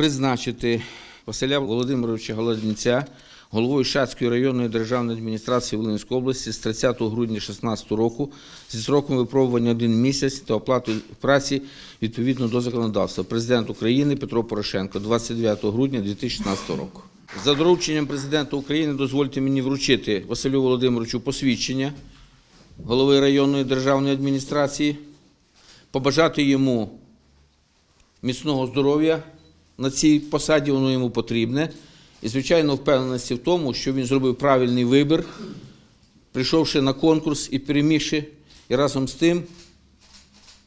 призначити Василя Володимировича Голоднця головою Шацької районної державної адміністрації Волинської області з 30 грудня 2016 року зі сроком випробування один місяць та оплатою праці відповідно до законодавства. Президент України Петро Порошенко 29 грудня 2016 року. За дорученням президента України дозвольте мені вручити Василю Володимировичу посвідчення голови районної державної адміністрації, побажати йому міцного здоров'я на цій посаді, воно йому потрібне. І, звичайно, впевненості в тому, що він зробив правильний вибір, прийшовши на конкурс і перемігши, і разом з тим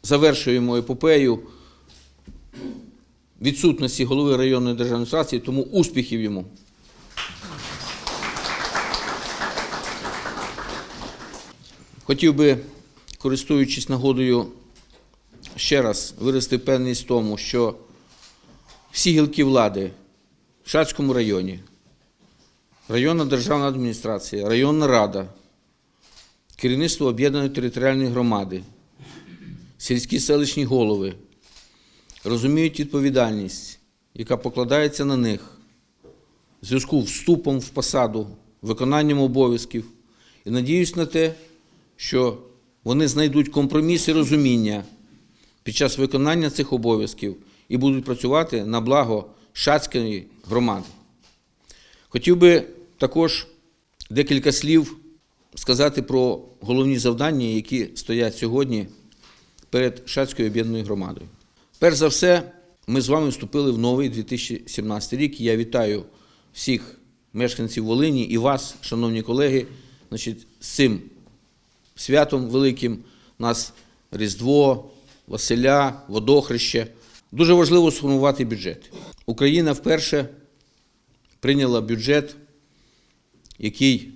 завершуємо епопею відсутності голови районної державної адміністрації, тому успіхів йому. Хотів би, користуючись нагодою, ще раз виразити певність в тому, що всі гілки влади в Шацькому районі, районна державна адміністрація, районна рада, керівництво об'єднаної територіальної громади, сільські селищні голови розуміють відповідальність, яка покладається на них в зв'язку з вступом в посаду, виконанням обов'язків. І надіюсь на те, що вони знайдуть компроміс і розуміння під час виконання цих обов'язків і будуть працювати на благо Шацької громади. Хотів би також декілька слів сказати про головні завдання, які стоять сьогодні перед Шацькою об'єднаною громадою. Перш за все, ми з вами вступили в новий 2017 рік. Я вітаю всіх мешканців Волині і вас, шановні колеги, значить, з цим святом великим. У нас Різдво, Василя, Водохреще. Дуже важливо сформувати бюджет. Україна вперше прийняла бюджет, який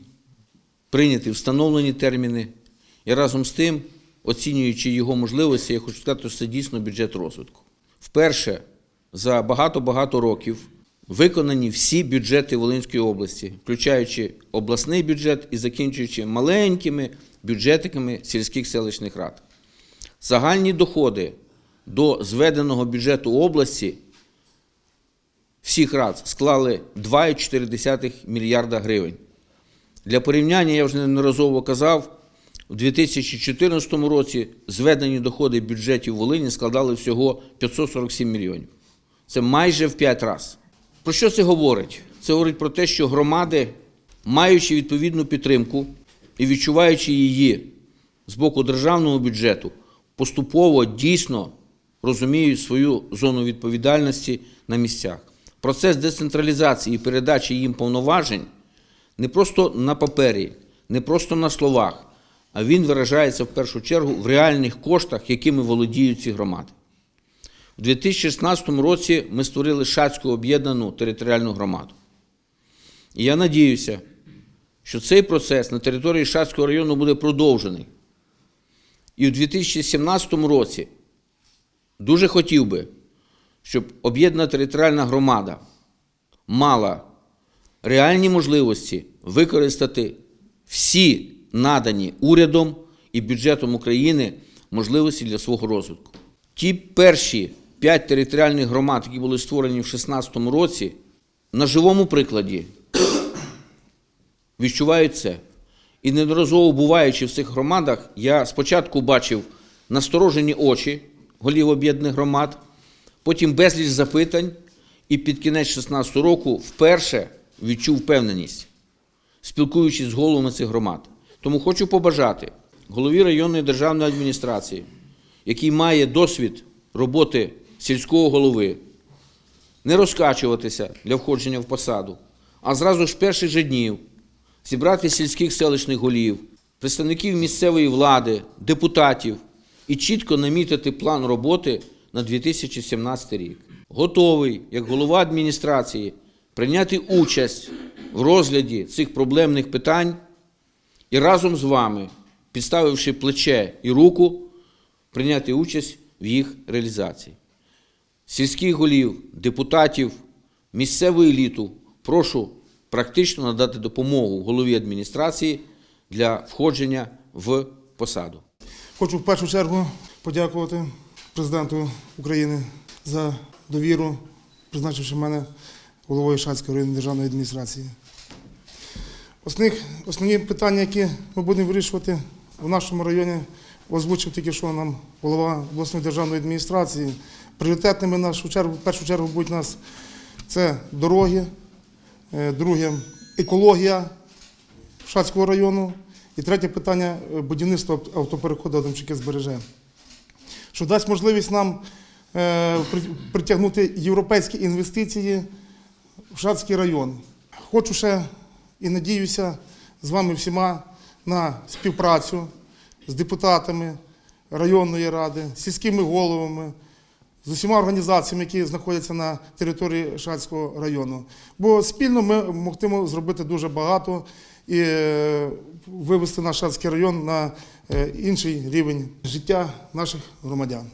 прийнятий встановлені терміни, і разом з тим, оцінюючи його можливості, я хочу сказати, що це дійсно бюджет розвитку. Вперше за багато-багато років виконані всі бюджети Волинської області, включаючи обласний бюджет і закінчуючи маленькими бюджетиками сільських селищних рад. Загальні доходи до зведеного бюджету області всіх рад склали 2,4 мільярда гривень. Для порівняння, я вже неодноразово казав, у 2014 році зведені доходи бюджетів Волині складали всього 547 мільйонів. Це майже в 5 разів. Про що це говорить? Це говорить про те, що громади, маючи відповідну підтримку і відчуваючи її з боку державного бюджету, поступово дійсно розуміють свою зону відповідальності на місцях. Процес децентралізації і передачі їм повноважень не просто на папері, не просто на словах, а він виражається в першу чергу в реальних коштах, якими володіють ці громади. У 2016 році ми створили Шацьку об'єднану територіальну громаду. І я надіюся, що цей процес на території Шацького району буде продовжений. І у 2017 році дуже хотів би, щоб об'єднана територіальна громада мала реальні можливості використати всі надані урядом і бюджетом України можливості для свого розвитку. Ті перші п'ять територіальних громад, які були створені в 2016 році, на живому прикладі відчувають це. І неодноразово буваючи в цих громадах, я спочатку бачив насторожені очі голів об'єднаних громад, потім безліч запитань, і під кінець 2016 року вперше відчув впевненість, спілкуючись з головами цих громад. Тому хочу побажати голові районної державної адміністрації, який має досвід роботи сільського голови, не розкачуватися для входження в посаду, а зразу ж перших же днів зібрати сільських селищних голів, представників місцевої влади, депутатів і чітко намітити план роботи на 2017 рік. Готовий, як голова адміністрації, прийняти участь в розгляді цих проблемних питань і разом з вами, підставивши плече і руку, прийняти участь в їх реалізації. Сільських голів, депутатів, місцеву еліту прошу практично надати допомогу голові адміністрації для входження в посаду. Хочу в першу чергу подякувати президенту України за довіру призначивши мене головою Шацької районної державної адміністрації. Основні питання, які ми будемо вирішувати в нашому районі, озвучив тільки що нам голова обласної державної адміністрації. Пріоритетними нашу чергу, в першу чергу будуть нас це дороги, е, друге екологія Шацького району. І третє питання е, будівництво автопереходу Адамчики збереже, що дасть можливість нам е, притягнути європейські інвестиції в Шацький район. Хочу ще і надіюся з вами всіма на співпрацю з депутатами районної ради, сільськими головами, з усіма організаціями, які знаходяться на території Шацького району. Бо спільно ми могтимо зробити дуже багато і е, вивести наш Шацький район на е, інший рівень життя наших громадян.